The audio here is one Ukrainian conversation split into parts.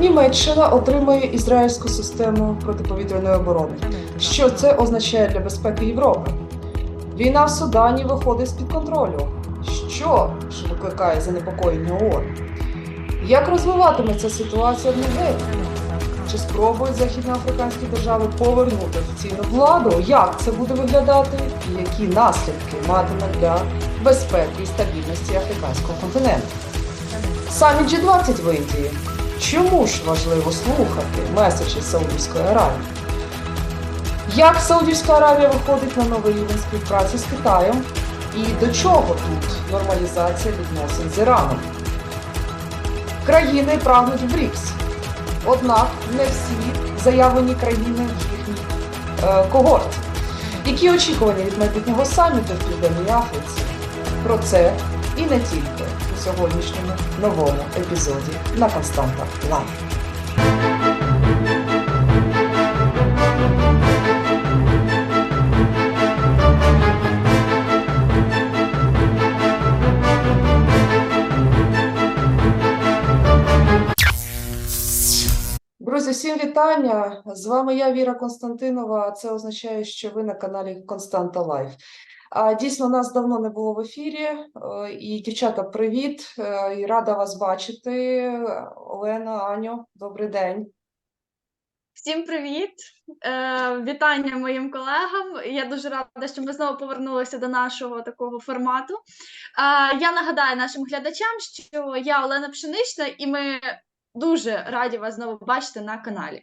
Німеччина отримує ізраїльську систему протиповітряної оборони. Що це означає для безпеки Європи? Війна в Судані виходить з-під контролю. Що ж викликає занепокоєння ООН? Як розвиватиметься ситуація в Нігерії? Чи спробують західноафриканські держави повернути офіційну владу? Як це буде виглядати? І які наслідки матиме для безпеки і стабільності африканського континенту? Саміт G20 в Індії. Чому ж важливо слухати меседжі Саудівської Аравії? Як Саудівська Аравія виходить на новий рівень співпраці з Китаєм? І до чого тут нормалізація відносин з Іраном? Країни прагнуть в БРІКС. Однак не всі заявлені країни в їхній е, когорті. Які очікування від майбутнього саміту в Південній Африці? Про це і не тільки у сьогоднішньому новому епізоді на Константа Лайф. Друзі, всім вітання! З вами я, Віра Константинова. Це означає, що ви на каналі Константа Лайф. Дійсно, нас давно не було в ефірі. Е, І дівчата, привіт! Е, І рада вас бачити. Олена, Аню, добрий день. Всім привіт! Е, вітання моїм колегам. Я дуже рада, що ми знову повернулися до нашого такого формату. Я нагадаю нашим глядачам, що я Олена Пшенична, і ми дуже раді вас знову бачити на каналі.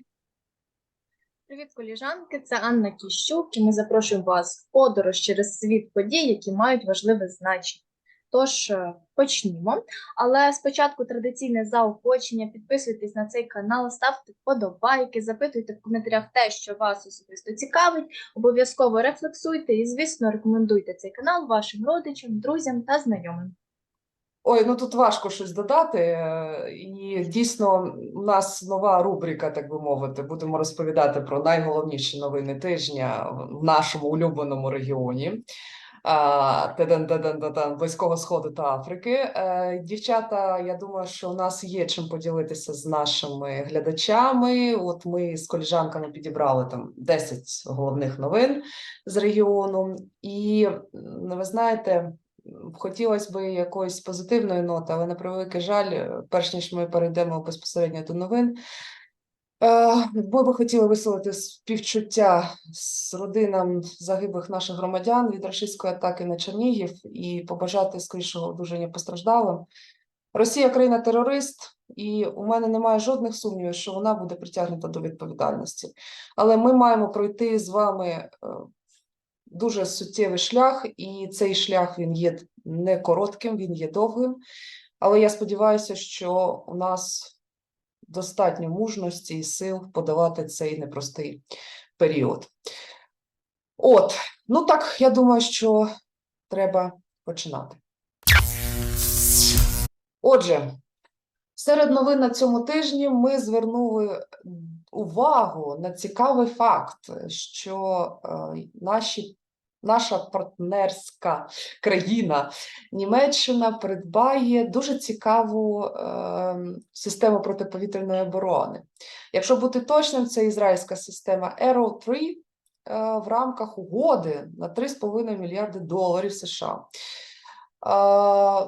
Привіт, коліжанки! Це Анна Кіщук, і ми запрошуємо вас в подорож через світ подій, які мають важливе значення. Тож е, почнімо. Але спочатку традиційне заохочення. Підписуйтесь на цей канал, ставте вподобайки, запитуйте в коментарях те, що вас особисто цікавить. Обов'язково рефлексуйте і, звісно, рекомендуйте цей канал вашим родичам, друзям та знайомим. Ой, ну тут важко щось додати. е, І дійсно, у нас нова рубрика, так би мовити. Будемо розповідати про найголовніші новини тижня в нашому улюбленому регіоні. Близького Сходу та Африки. Е, Дівчата, я думаю, що у нас є чим поділитися з нашими глядачами. От ми з коліжанками підібрали там 10 головних новин з регіону. І ви знаєте, хотілося б якоїсь позитивної ноти, але на превеликий жаль, е, перш ніж ми перейдемо безпосередньо до новин. Е, Ми би хотіли висловити співчуття з родинам загиблих наших громадян від рашистської атаки на Чернігів і побажати скорішого одужання постраждалим. Росія країна-терорист, і у мене немає жодних сумнівів, що вона буде притягнута до відповідальності. Але ми маємо пройти з вами е, дуже суттєвий шлях, і цей шлях він є не коротким, він є довгим. Але я сподіваюся, що у нас достатньо мужності і сил подолати цей непростий період. От, ну так, я думаю, що треба починати. Отже, серед новин на цьому тижні ми звернули увагу на цікавий факт, що е, наші, наша партнерська країна Німеччина придбає дуже цікаву е, систему протиповітряної оборони. Якщо бути точним, це ізраїльська система Arrow 3 е, в рамках угоди на 3,5 мільярди доларів США.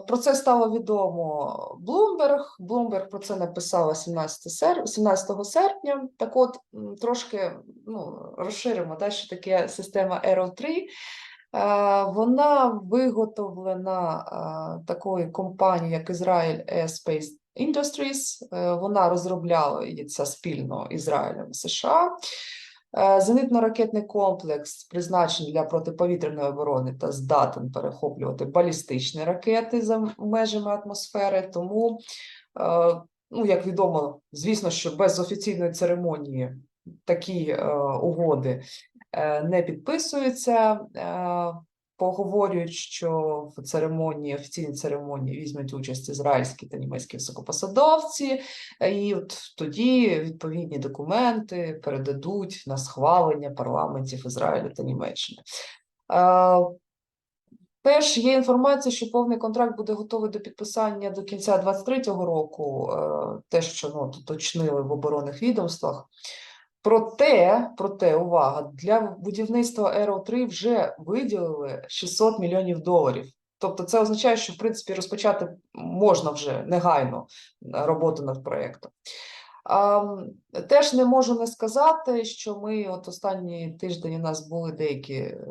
Про це стало відомо Bloomberg. Bloomberg про це написала 17, сер... 17 серпня. Так от, трошки ну, розширимо, да, що таке система Arrow 3. Е, Вона виготовлена такою компанією, як Israel Aerospace Industries. Е, Вона розробляла ця спільно Ізраїлем і США. Е, Зенитно-ракетний комплекс призначений для протиповітряної оборони та здатен перехоплювати балістичні ракети за межами атмосфери. Тому, е, ну як відомо, звісно, що без офіційної церемонії такі е, угоди не підписуються. Поговорюють, що в церемонії, офіційній церемонії візьмуть участь ізраїльські та німецькі високопосадовці, е, і от тоді відповідні документи передадуть на схвалення парламентів Ізраїлю та Німеччини. Е, Теж є інформація, що повний контракт буде готовий до підписання до кінця 2023 року, е, те, що ну, уточнили в оборонних відомствах. Проте, проте, увага, для будівництва ро 3 вже виділили 600 мільйонів доларів. Тобто це означає, що в принципі розпочати можна вже негайно е, роботу над проєктом. Теж не можу не сказати, що ми от останні тиждень у нас були деякі е,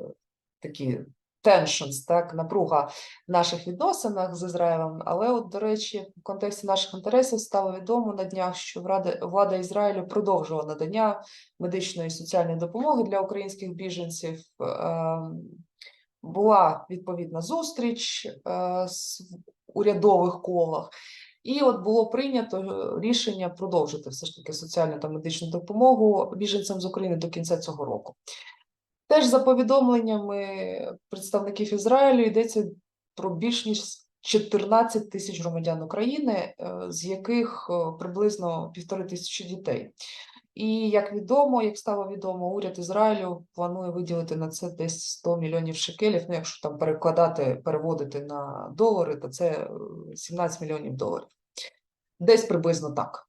такі tensions, так, напруга в наших відносинах з Ізраїлем. Але, от, до речі, в контексті наших інтересів стало відомо на днях, що влада, Ізраїлю продовжила надання медичної і соціальної допомоги для українських біженців. Ем, Була відповідна зустріч е, з- урядових колах. І от було прийнято е, рішення продовжити все ж таки соціальну та медичну допомогу біженцям з України до кінця цього року. Теж за повідомленнями представників Ізраїлю йдеться про більш ніж 14 тисяч громадян України, е, з яких е, приблизно півтори тисячі дітей. І як відомо, як стало відомо, уряд Ізраїлю планує виділити на це десь 100 мільйонів шекелів. Ну, якщо там перекладати, переводити на долари, то це е, 17 мільйонів доларів. Десь приблизно так.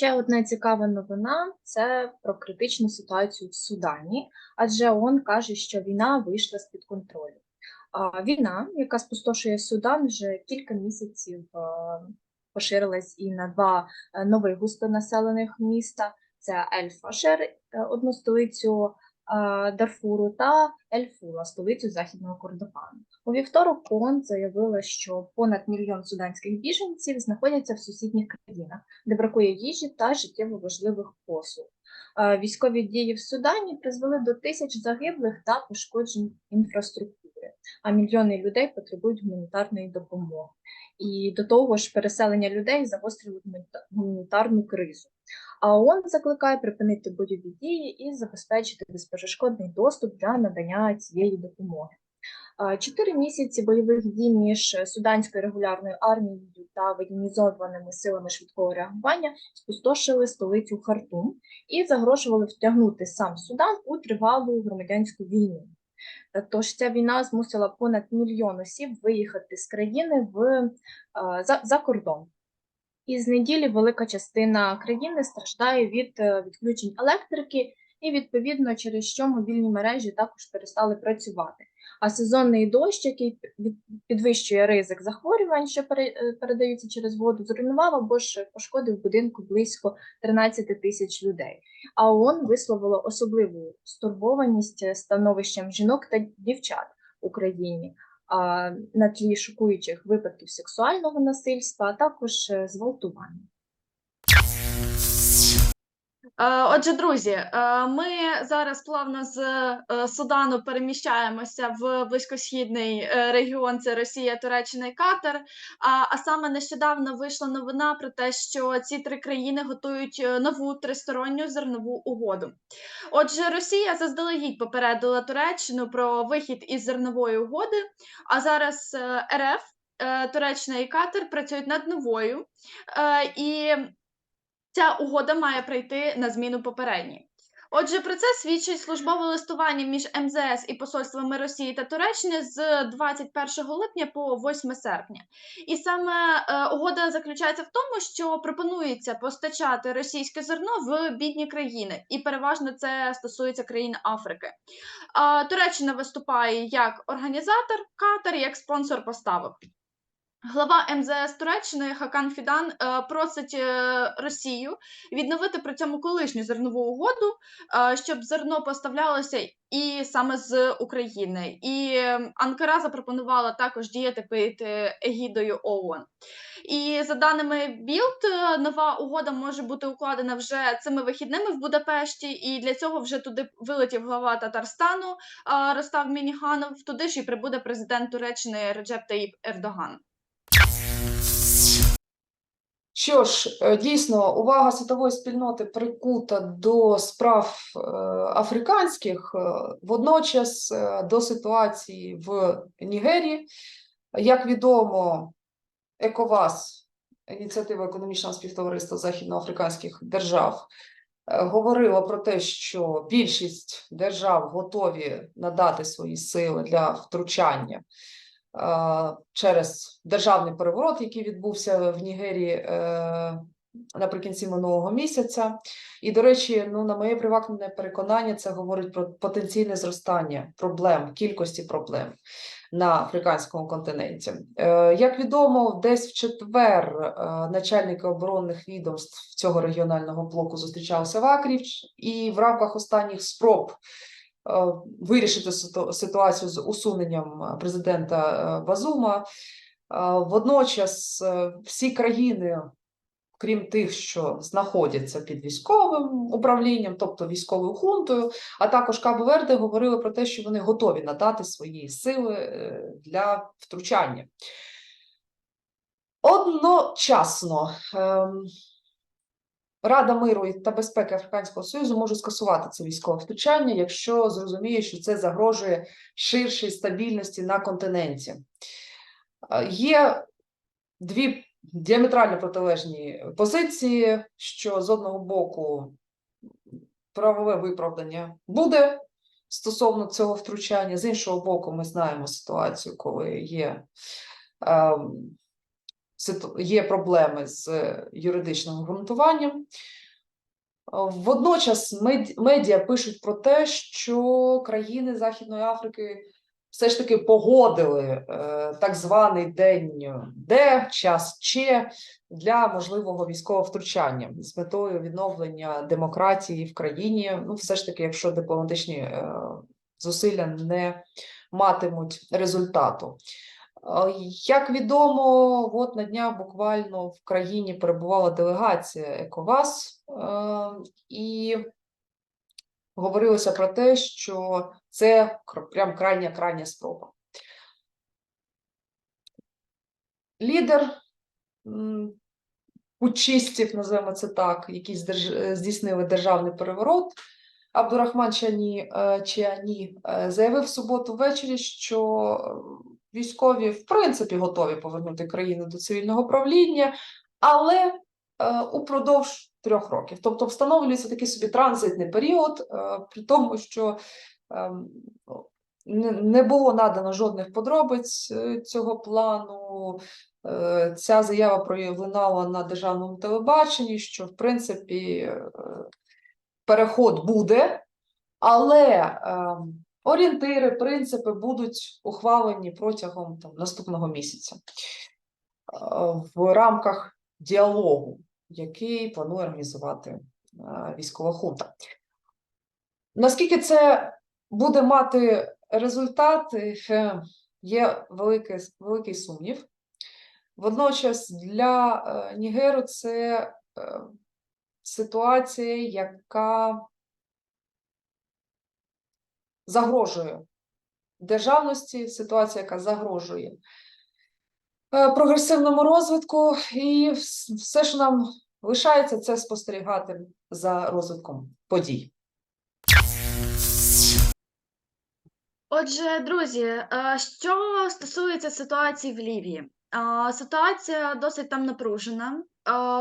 Ще одна цікава новина це про критичну ситуацію в Судані, адже ООН каже, що війна вийшла з-під контролю. А війна, яка спустошує Судан, вже кілька місяців е, поширилась і на два е, нових густонаселених міста: це Ель-Фашер, е, одну столицю Дарфуру, та Ель-Фула, столицю західного Кордофану. У вівторок ООН заявила, що понад мільйон суданських біженців знаходяться в сусідніх країнах де бракує їжі та життєво важливих послуг. Е, Військові дії в Судані призвели до тисяч загиблих та пошкоджень інфраструктури, а мільйони людей потребують гуманітарної допомоги. І до того ж, переселення людей загострило гуманітарну кризу. А ООН закликає припинити бойові дії і забезпечити безперешкодний доступ для надання цієї допомоги. Е, Чотири місяці бойових дій між суданською регулярною армією та воєнізованими силами швидкого реагування спустошили столицю Хартум і загрожували втягнути сам Судан у тривалу громадянську війну. Е, Тож ця війна змусила понад мільйон осіб виїхати з країни в, е, за, за кордон. І з неділі велика частина країни страждає від е, відключень електрики, і відповідно через що мобільні мережі також перестали працювати. А сезонний дощ, який під- підвищує ризик захворювань, що е, передаються через воду, зруйнував або ж пошкодив будинку близько 13 тисяч людей. А ООН висловило особливу стурбованість е, становищем жінок та дівчат в Україні на тлі шокуючих випадків сексуального насильства, а також е, зґвалтування. Е, Отже, друзі, е, ми зараз плавно з е, Судану переміщаємося в близькосхідний регіон. Це Росія, Туреччина і Катар. А, саме нещодавно вийшла новина про те, що ці три країни готують нову тристоронню зернову угоду. Отже, Росія заздалегідь попередила Туреччину про вихід із зернової угоди. А зараз РФ, Туреччина і Катар працюють над новою. І ця угода має прийти на зміну попередній. Отже, про це свідчить службове листування між МЗС і посольствами Росії та Туреччини з 21 липня по 8 серпня. І саме е, угода заключається в тому, що пропонується постачати російське зерно в бідні країни, і переважно це стосується країн Африки. Туреччина виступає як організатор, Катар як спонсор поставок. Глава МЗС Туреччини Хакан Фідан е, просить е, Росію відновити при цьому колишню зернову угоду, е, щоб зерно поставлялося і саме з України. І Анкара запропонувала також діяти під егідою ООН. І за даними Білд, нова угода може бути укладена вже цими вихідними в Будапешті, і для цього вже туди вилетів глава Татарстану Ростав Мініханов. Туди ж і прибуде президент Туреччини Реджеп Таїп Ердоган. Що ж, е, дійсно, увага світової спільноти прикута до справ е, африканських, е, водночас до ситуації в Нігерії. Як відомо, ЕКОВАС, ініціатива економічного співтовариства західноафриканських держав, говорило про те, що більшість держав готові надати свої сили для втручання через державний переворот, який відбувся в Нігерії е, наприкінці минулого місяця. І, до речі, ну, на моє приватне переконання, це говорить про потенційне зростання проблем, кількості проблем на африканському континенті. Е, Як відомо, десь в четвер е, начальники оборонних відомств цього регіонального блоку зустрічалися в Акріч, і в рамках останніх спроб вирішити ситуацію з усуненням е, президента е, Базума. е, Водночас е, всі країни, крім тих, що знаходяться під військовим управлінням, тобто військовою хунтою, а також Кабо Верде говорили про те, що вони готові надати свої сили е, для втручання. Одночасно ем, Рада миру та безпеки Африканського Союзу може скасувати це військове втручання, якщо зрозуміє, що це загрожує ширшій стабільності на континенті. Е, Є дві діаметрально протилежні позиції, що з одного боку правове виправдання буде стосовно цього втручання, з іншого боку, ми знаємо ситуацію, коли є, ем, є проблеми з юридичним обґрунтуванням. Е, Водночас мед- медіа пишуть про те, що країни Західної Африки все ж таки погодили е, так званий день Д, час Ч для можливого військового втручання з метою відновлення демократії в країні. Ну, все ж таки, якщо дипломатичні е, зусилля не матимуть результату. Як відомо, от на днях буквально в країні перебувала делегація ЕКОВАС, е, і говорилося про те, що це прям крайня крайня спроба. Лідер м, путчистів, називаємо це так, які здійснили державний переворот, Абдурахман Чані, е, Чіані е, заявив в суботу ввечері, що е, військові в принципі готові повернути країну до цивільного правління, але упродовж трьох років. Тобто встановлюється такий собі транзитний період, при тому, що ем, не- було надано жодних подробиць цього плану. Ця заява проявлена на державному телебаченні, що в принципі переход буде, але ем, орієнтири, принципи будуть ухвалені протягом там, наступного місяця е, в рамках діалогу, який планує організувати е, військова хунта. Наскільки це буде мати результати, е, є великий, великий сумнів. Водночас для Нігеру це ситуація, яка загрожує державності, ситуація, яка загрожує е, прогресивному розвитку, і все, що нам лишається, це спостерігати за розвитком подій. Отже, друзі, е, що стосується ситуації в Лівії, ситуація досить там напружена.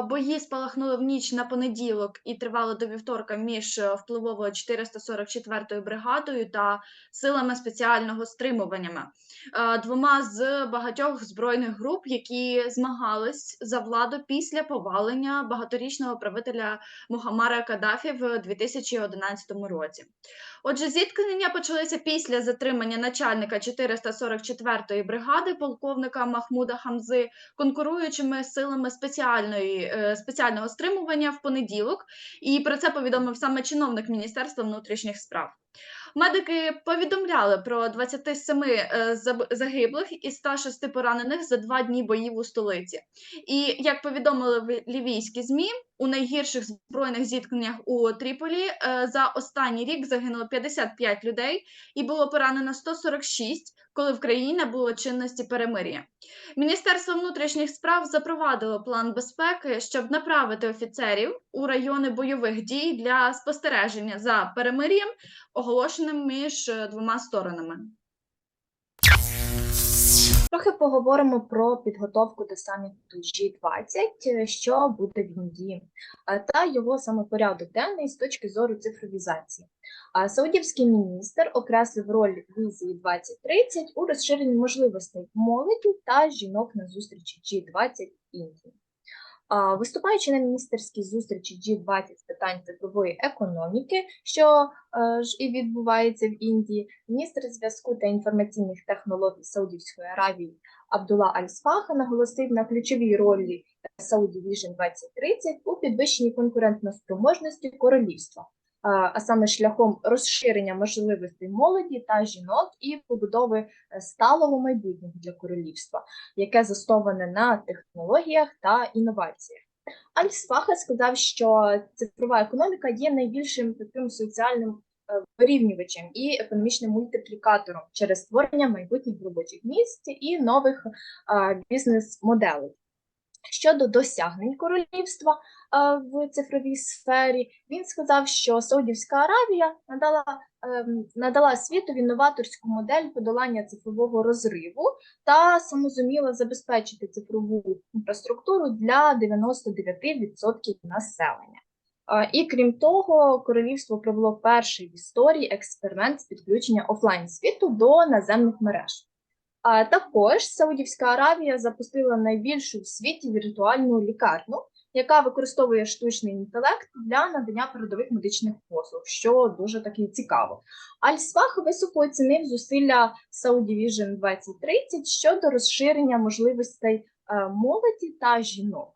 Бої спалахнули в ніч на понеділок і тривали до вівторка між е, впливовою 444-ю бригадою та силами спеціального стримування, е, двома з багатьох збройних груп, які змагались за владу після повалення багаторічного правителя Мухаммара Каддафі в 2011 році. Отже, зіткнення почалися після затримання начальника 444-ї бригади полковника Махмуда Хамзи конкуруючими силами спеціальної е, спеціального стримування в понеділок. І про це повідомив саме чиновник Міністерства внутрішніх справ. Медики повідомляли про 27 е, загиблих і 106 поранених за два дні боїв у столиці. І як повідомили в лівійські змі, у найгірших збройних зіткненнях у Тріполі е, за останній рік загинуло 55 людей і було поранено 146, коли в країні не було чинності перемир'я. Міністерство внутрішніх справ запровадило план безпеки, щоб направити офіцерів у райони бойових дій для спостереження за перемир'ям, оголошеним між е, двома сторонами. Трохи поговоримо про підготовку до саміту G20, що буде в Індії, та його саме порядок денний з точки зору цифровізації. Саудівський міністр окреслив роль візії 2030 у розширенні можливостей молоді та жінок на зустрічі G20 Індії. Виступаючи на міністерській зустрічі G20 з питань цифрової економіки, що е, ж і відбувається в Індії, міністр зв'язку та інформаційних технологій Саудівської Аравії Абдулла Аль-Сфаха наголосив на ключовій ролі Saudi Vision 2030 у підвищенні конкурентності королівства, а, саме шляхом розширення можливостей молоді та жінок і побудови е, сталого майбутнього для королівства яке засноване на технологіях та інноваціях. Аль-Сфаха сказав, що цифрова економіка є найбільшим таким соціальним е, вирівнювачем і економічним мультиплікатором через створення майбутніх робочих місць і нових е, бізнес-моделей. Щодо досягнень королівства в цифровій сфері, він сказав, що Саудівська Аравія надала, ем, надала світові новаторську модель подолання цифрового розриву та самозуміла забезпечити цифрову інфраструктуру для 99% населення. І крім того, королівство провело перший в історії експеримент з підключення офлайн світу до наземних мереж. А також Саудівська Аравія запустила найбільшу в світі віртуальну лікарню, яка використовує штучний інтелект для надання передових медичних послуг, що дуже таки цікаво. Аль-Свах високо оцінив зусилля Saudi Vision 2030 щодо розширення можливостей е, молоді та жінок.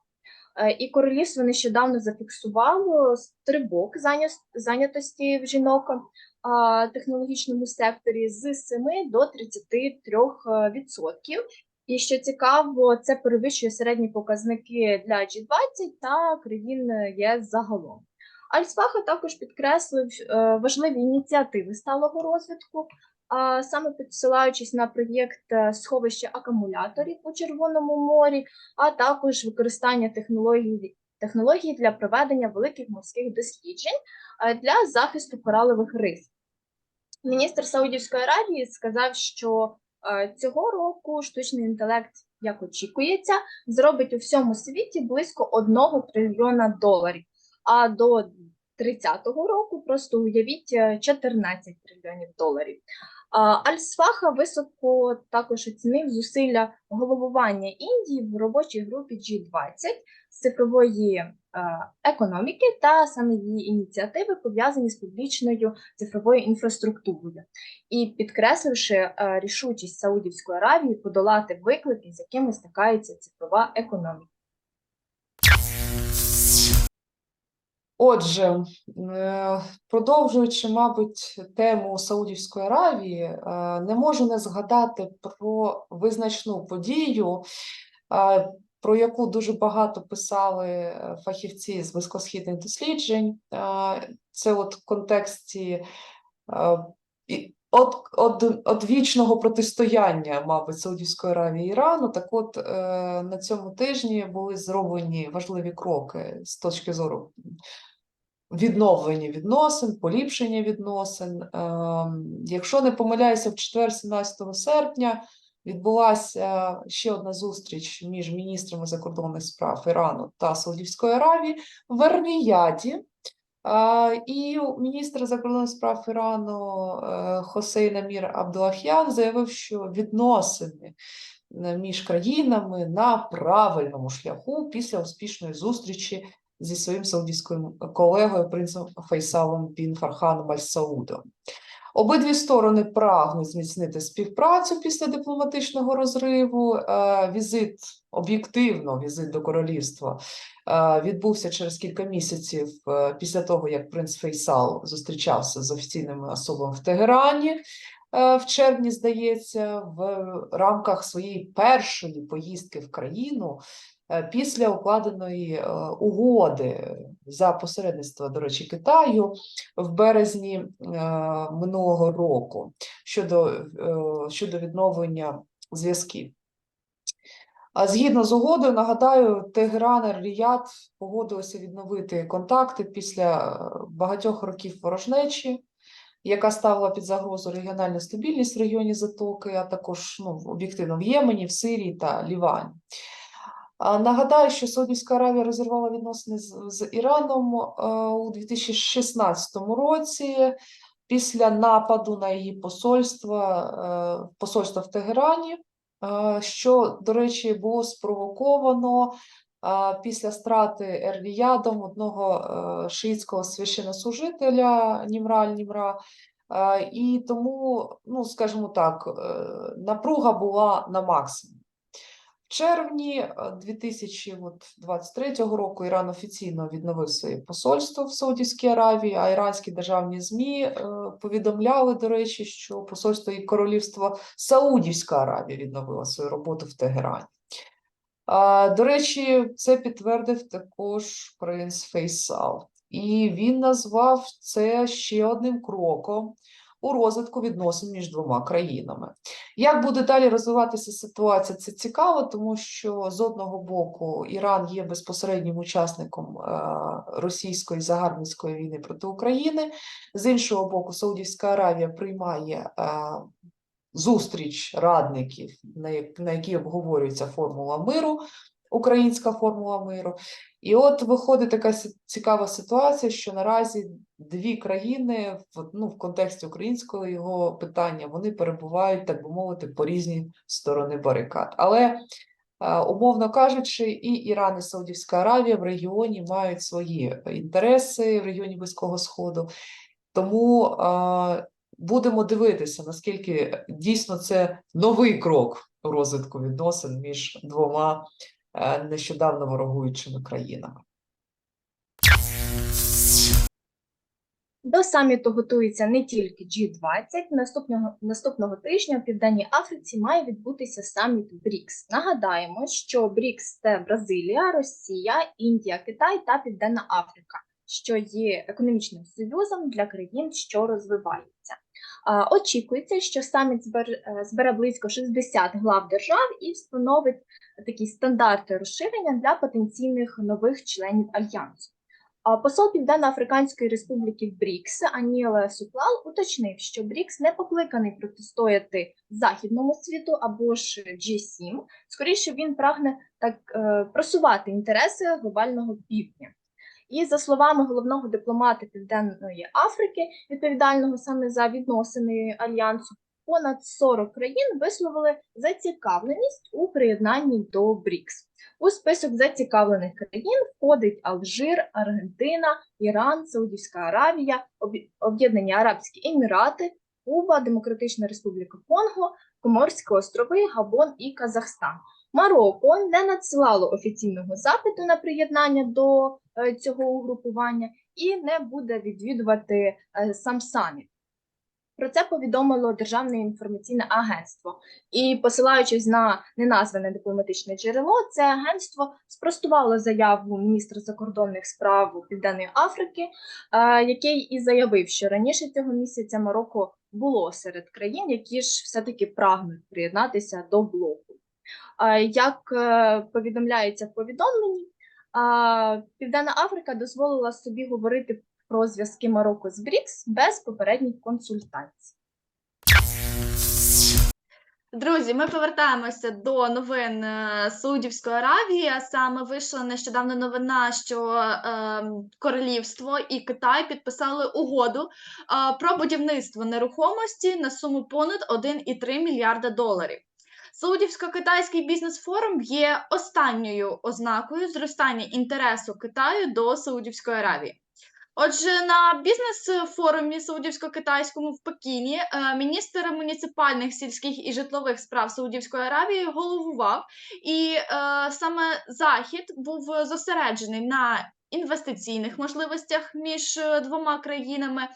Е, І королівство нещодавно зафіксувало стрибок зайнятості в жінок технологічному секторі з 7 до 33 відсотків. І що цікаво, це перевищує середні показники для G20 та країн ЄС загалом. Альсфаха також підкреслив е, важливі ініціативи сталого розвитку, саме підсилаючись на проєкт е, сховища акумуляторів у Червоному морі, а також використання технологій, технологій для проведення великих морських досліджень е, для захисту коралових риф. Міністр Саудівської Аравії сказав, що е, цього року штучний інтелект, як очікується, зробить у всьому світі близько 1 трильйона доларів. А до 30-го року просто уявіть е, 14 трильйонів доларів. Аль-Сфаха високо також оцінив зусилля головування Індії в робочій групі G20 з цифрової е, економіки та саме її ініціативи пов'язані з публічною цифровою інфраструктурою, і підкресливши е, рішучість Саудівської Аравії подолати виклики, з якими стикається цифрова економіка. Отже, е, продовжуючи, мабуть, тему Саудівської Аравії, е, не можу не згадати про визначну подію, е, про яку дуже багато писали фахівці з близькосхідних досліджень. Це от в контексті от, от, от вічного протистояння, мабуть, Саудівської Аравії і Ірану. Так от е, на цьому тижні були зроблені важливі кроки з точки зору відновлення відносин, поліпшення відносин. Ем, Якщо не помиляюся, в четвер, 17 серпня відбулася ще одна зустріч між міністрами закордонних справ Ірану та Саудівської Аравії в Ер-Ріяді. І міністр закордонних справ Ірану е, Хосейн Амір Абдулахян заявив, що відносини е, між країнами на правильному шляху після успішної зустрічі зі своїм саудівським колегою принцем Фейсалом бін Фарханом Аль-Саудом. Обидві сторони прагнуть зміцнити співпрацю після дипломатичного розриву. Е, Візит об'єктивно, візит до королівства е, відбувся через кілька місяців е, після того, як принц Фейсал зустрічався з офіційними особами в Тегерані. В червні, здається, в рамках своєї першої поїздки в країну після укладеної е, угоди за посередництва, до речі, Китаю в березні е, минулого року щодо, е, щодо відновлення зв'язків. А згідно з угодою, нагадаю, Тегеран і Ріяд погодилися відновити контакти після е, багатьох років ворожнечі. яка ставила під загрозу регіональну стабільність в регіоні Затоки, а також ну, об'єктивно в Ємені, в Сирії та Лівані. Нагадаю, що Саудівська Аравія розірвала відносини з, з Іраном е, у 2016 році після нападу на її посольство, е, посольство в Тегерані, е, що, до речі, було спровоковано після страти Ер-Ріядом одного шиїтського священнослужителя Німра Аль-Німра. Е, І тому, ну, скажімо так, напруга була на максимумі. Червні е, 2023 року Іран офіційно відновив своє посольство в Саудівській Аравії, а іранські державні ЗМІ е, повідомляли, до речі, що посольство і королівство Саудівська Аравія відновило свою роботу в Тегерані. До речі, це підтвердив також принц Фейсал. І він назвав це ще одним кроком у розвитку відносин між двома країнами. Як буде далі розвиватися ситуація? Це цікаво, тому що з одного боку Іран є безпосереднім учасником е, російської загарбницької війни проти України. З іншого боку, Саудівська Аравія приймає е, зустріч радників, на, як- на якій обговорюється формула миру, українська формула миру. І от виходить така цікава ситуація, що наразі дві країни в, ну, в контексті українського його питання вони перебувають, так би мовити, по різні сторони барикад. Але умовно кажучи, і Іран, і Саудівська Аравія в регіоні мають свої інтереси в регіоні Близького Сходу. Тому будемо дивитися, наскільки дійсно це новий крок у розвитку відносин між двома нещодавно ворогуючими країнами. До саміту готується не тільки G20. Наступного наступного тижня в Південній Африці має відбутися саміт БРІКС. Нагадаємо, що БРІКС це Бразилія, Росія, Індія, Китай та Південна Африка, що є економічним союзом для країн, що розвиваються. Очікується, що саміт е, збере близько 60 глав держав і встановить такі стандарти розширення для потенційних нових членів альянсу. Посол Південно-Африканської Республіки БРІКС Аніла Суклал уточнив, що БРІКС не покликаний протистояти західному світу або ж G7. Скоріше він прагне так е, просувати інтереси глобального півдня. І за словами головного дипломата Південної Африки, відповідального саме за відносини альянсу, понад 40 країн висловили зацікавленість у приєднанні до БРІКС. У список зацікавлених країн входить Алжир, Аргентина, Іран, Саудівська Аравія, Об'єднані Арабські Емірати, Куба, Демократична Республіка Конго, Коморські острови, Габон і Казахстан. Марокко не надсилало офіційного запиту на приєднання до е, цього угрупування і не буде відвідувати е, сам саміт. Про це повідомило Державне інформаційне агентство. І посилаючись на неназване дипломатичне джерело, це агентство спростувало заяву міністра закордонних справ Південної Африки, е, який і заявив, що раніше цього місяця Марокко було серед країн, які ж все-таки прагнуть приєднатися до блоку. Як е, повідомляється в повідомленні, Південна Африка дозволила собі говорити про зв'язки Марокко з БРІКС без попередніх консультацій. Друзі, ми повертаємося до новин е, Саудівської Аравії. Саме вийшла нещодавно новина, що е, Королівство і Китай підписали угоду про будівництво нерухомості на суму понад 1,3 мільярда доларів. Саудівсько-китайський бізнес-форум є останньою ознакою зростання інтересу Китаю до Саудівської Аравії. Отже, на бізнес-форумі Саудівсько-китайському в Пекіні е, міністр муніципальних сільських і житлових справ Саудівської Аравії головував, і е, саме захід був зосереджений на інвестиційних можливостях між е, двома країнами.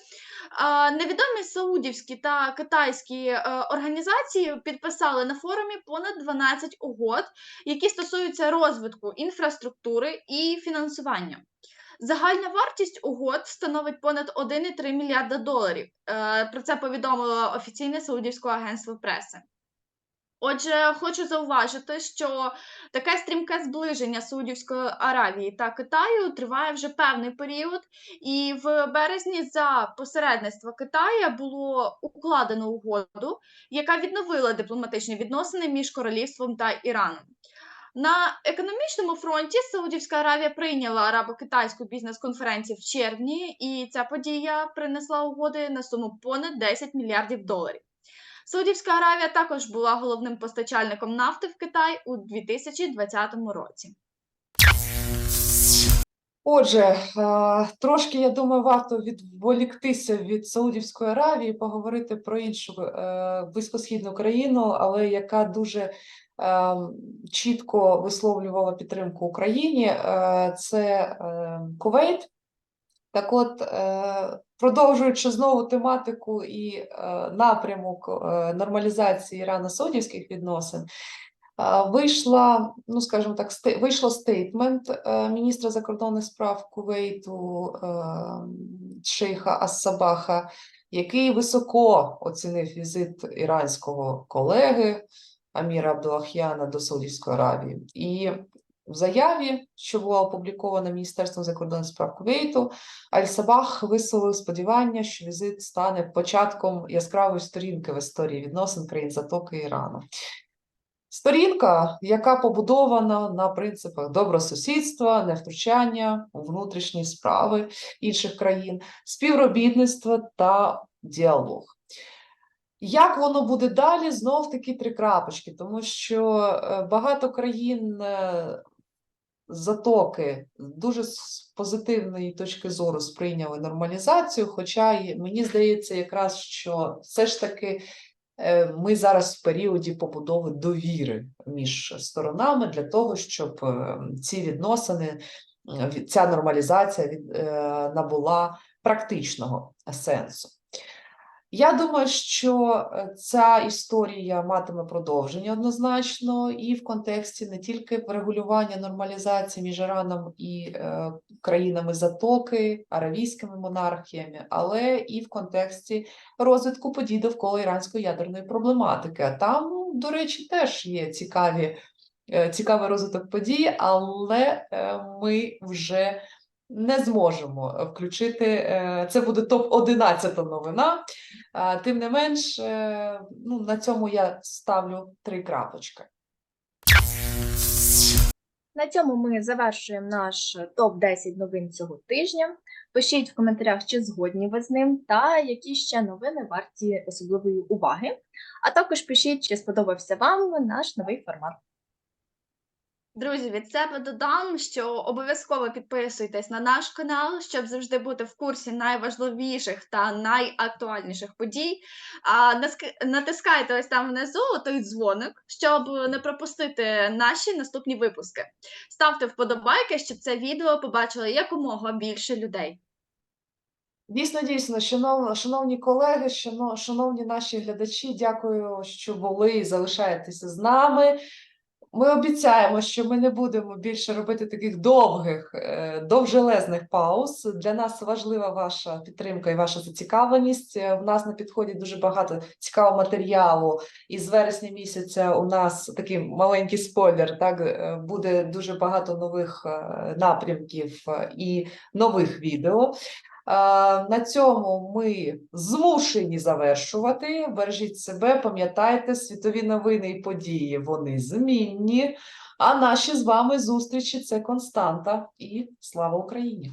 Невідомі саудівські та китайські е, організації підписали на форумі понад 12 угод, які стосуються розвитку інфраструктури і фінансування. Загальна вартість угод становить понад 1,3 мільярда доларів. Е, Про це повідомило офіційне Саудівське агентство преси. Отже, хочу зауважити, що таке стрімке зближення Саудівської Аравії та Китаю триває вже певний період, і в березні за посередництва Китаю було укладено угоду, яка відновила дипломатичні відносини між королівством та Іраном. На економічному фронті Саудівська Аравія прийняла арабо-китайську бізнес-конференцію в червні, і ця подія принесла угоди на суму понад 10 мільярдів доларів. Саудівська Аравія також була головним постачальником нафти в Китай у 2020 році. Отже, е, трошки, я думаю, варто відволіктися від Саудівської Аравії, поговорити про іншу е, близькосхідну країну, але яка дуже е, чітко висловлювала підтримку Україні. Це Кувейт. Так от, е, продовжуючи знову тематику і е, напрямок е, нормалізації Ірано-Саудівських відносин, Вийшла, ну скажімо так, вийшло стейтмент міністра закордонних справ Кувейту шейха Ас-Сабаха, який високо оцінив візит іранського колеги Аміра Абдулахяна до Саудівської Аравії. І в заяві, що була опублікована Міністерством закордонних справ Кувейту, Аль-Сабах висловив сподівання, що візит стане початком яскравої сторінки в історії відносин країн Затоки і Ірану. Сторінка, яка побудована на принципах добросусідства, невтручання у внутрішні справи інших країн, співробітництва та діалог. Як воно буде далі? Знов таки три крапочки, тому що е, багато країн е, затоки дуже з позитивної точки зору сприйняли нормалізацію, хоча мені здається, якраз що все ж таки е, ми зараз в періоді побудови довіри між сторонами для того, щоб е, ці відносини, е, ця нормалізація набула практичного сенсу. Я думаю, що е, ця історія матиме продовження однозначно, і в контексті не тільки врегулювання нормалізації між Іраном і е, країнами Затоки, аравійськими монархіями, але і в контексті розвитку подій довкола іранської ядерної проблематики. Там, до речі, теж є цікаві, е, цікавий розвиток подій, але е, ми вже не зможемо включити. е, Це буде топ-11 новина. Тим не менш, е, ну, на цьому я ставлю три крапочки. На цьому ми завершуємо наш топ 10 новин цього тижня. Пишіть в коментарях, чи згодні ви з ним, та які ще новини варті особливої уваги. А також пишіть, чи сподобався вам наш новий формат. Друзі, від себе додам, що обов'язково підписуйтесь на наш канал, щоб завжди бути в курсі найважливіших та найактуальніших подій. А натискайте ось там внизу той дзвоник, щоб не пропустити наші наступні випуски. Ставте вподобайки, щоб це відео побачили якомога більше людей. Дійсно, дійсно, шанов, шановні колеги, шано- шановні наші глядачі, дякую, що були і залишаєтеся з нами. Ми обіцяємо, що ми не будемо більше робити таких довгих, е, довжелезних пауз. Для нас важлива ваша підтримка і ваша зацікавленість. Е, В нас на підході дуже багато цікавого матеріалу. І з вересня місяця у нас такий маленький спойлер. Так е, буде дуже багато нових напрямків і нових відео. А, На цьому ми змушені завершувати. Бережіть себе, пам'ятайте, світові новини і події вони змінні. А наші з вами зустрічі це константа. І слава Україні!